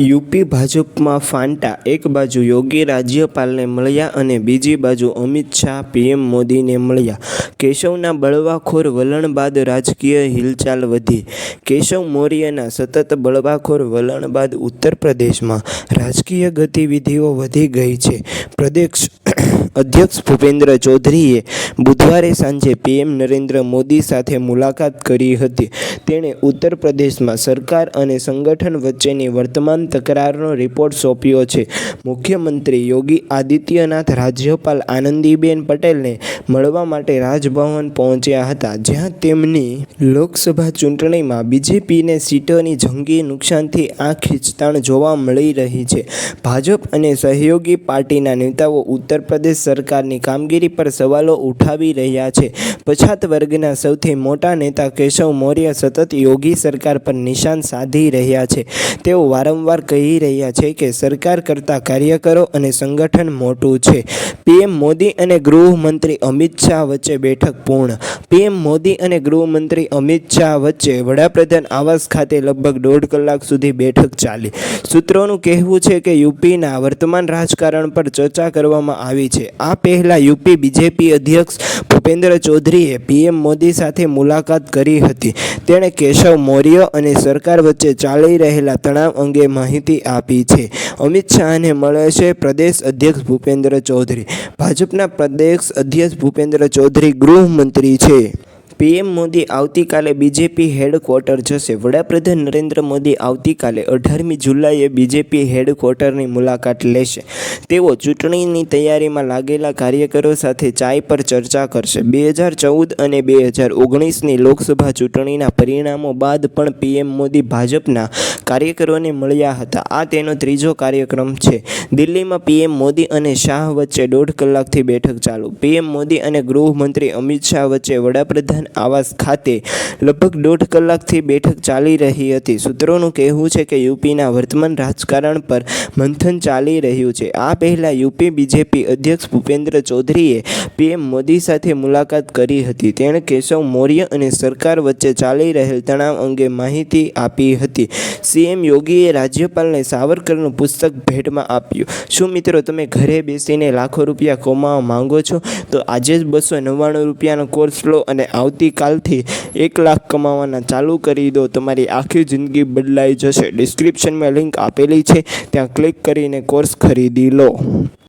UP ભાજપમાં ફાંટા. એક બાજુ યોગી રાજ્યપાલને મળ્યા અને બીજી બાજુ અમિત શાહ પીએમ મોદીને મળ્યા. કેશવના બળવાખોર વલણ બાદ રાજકીય હિલચાલ વધી. કેશવ મૌર્યના સતત બળવાખોર વલણ બાદ ઉત્તર પ્રદેશમાં રાજકીય ગતિવિધિઓ વધી ગઈ છે. પ્રદેશ અધ્યક્ષ ભૂપેન્દ્ર ચૌધરીએ બુધવારે સાંજે પીએમ નરેન્દ્ર મોદી સાથે મુલાકાત કરી હતી. તેણે ઉત્તર પ્રદેશમાં સરકાર અને સંગઠન વચ્ચેની વર્તમાન તકરારનો રિપોર્ટ સોંપ્યો છે. મુખ્યમંત્રી યોગી આદિત્યનાથ, રાજ્યપાલ આનંદીબેન પટેલને મળવા માટે રાજભવન પહોંચ્યા હતા, જ્યાં તેમની લોકસભા ચૂંટણીમાં બીજેપીને સીટોની જંગી નુકસાનથી આ ખીચતાણ જોવા મળી રહી છે. ભાજપ અને સહયોગી પાર્ટીના નેતાઓ ઉત્તર પ્રદેશ સરકારની કામગીરી પર સવાલો ઉઠાવી રહ્યા છે. પછાત વર્ગના સૌથી મોટા નેતા કેશવ મૌર્ય સતત યોગી સરકાર પર નિશાન સાધી રહ્યા છે. તેઓ વારંવાર કહી રહ્યા છે કે સરકાર કરતાં કાર્યકરો અને સંગઠન મોટું છે. પીએમ મોદી અને ગૃહમંત્રી અમિત શાહ વચ્ચે બેઠક પૂર્ણ. પીએમ મોદી અને ગૃહમંત્રી અમિત શાહ વચ્ચે વડાપ્રધાન આવાસ ખાતે લગભગ દોઢ કલાક સુધી બેઠક ચાલી. સૂત્રોનું કહેવું છે કે યુપીના વર્તમાન રાજકારણ પર ચર્ચા કરવામાં આવી છે. આ પહેલાં યુપી બીજેપી અધ્યક્ષ ભૂપેન્દ્ર ચૌધરીએ પીએમ મોદી સાથે મુલાકાત કરી હતી. તેણે કેશવ મૌર્ય અને સરકાર વચ્ચે ચાલી રહેલા તણાવ અંગે માહિતી આપી છે. અમિત શાહને મળે છે પ્રદેશ અધ્યક્ષ ભૂપેન્દ્ર ચૌધરી. ભાજપના પ્રદેશ અધ્યક્ષ ભૂપેન્દ્ર ચૌધરી ગૃહમંત્રી છે. પીએમ મોદી આવતીકાલે બીજેપી હેડક્વાર્ટર જશે. વડાપ્રધાન નરેન્દ્ર મોદી આવતીકાલે અઢારમી જુલાઈએ બીજેપી હેડક્વાર્ટરની મુલાકાત લેશે. તેઓ ચૂંટણીની તૈયારીમાં લાગેલા કાર્યકરો સાથે ચાય પર ચર્ચા કરશે. બે હજાર ચૌદ અને બે હજાર ઓગણીસની લોકસભા ચૂંટણીના પરિણામો બાદ પણ પીએમ મોદી ભાજપના કાર્યકરોને મળ્યા હતા. આ તેનો ત્રીજો કાર્યક્રમ છે. દિલ્હીમાં પીએમ મોદી અને શાહ વચ્ચે દોઢ કલાકથી બેઠક ચાલુ. પીએમ મોદી અને ગૃહમંત્રી અમિત શાહ વચ્ચે વડાપ્રધાન આવાસ ખાતે લગભગ દોઢ કલાકથી બેઠક ચાલી રહી હતી. સૂત્રોનું કહેવું છે કે યુપીના વર્તમાન રાજકારણ પર મંથન ચાલી રહ્યું છે. આ પહેલાં યુપી બીજેપી અધ્યક્ષ ભૂપેન્દ્ર ચૌધરીએ પીએમ મોદી સાથે મુલાકાત કરી હતી. તેણે કેશવ મૌર્ય અને સરકાર વચ્ચે ચાલી રહેલ તણાવ અંગે માહિતી આપી હતી. સીએમ યોગીએ રાજ્યપાલને સાવરકરનું પુસ્તક ભેટમાં આપ્યું. શું મિત્રો તમે ઘરે બેસીને લાખો રૂપિયા કમાવા માંગો છો? તો આજે જ બસો નવ્વાણું રૂપિયાનો કોર્સ લો અને આવતીકાલથી એક લાખ કમાવાના ચાલુ કરી દો. તમારી આખી જિંદગી બદલાઈ જશે. ડિસ્ક્રિપ્શનમાં લિંક આપેલી છે. ત્યાં ક્લિક કરીને કોર્સ ખરીદી લો.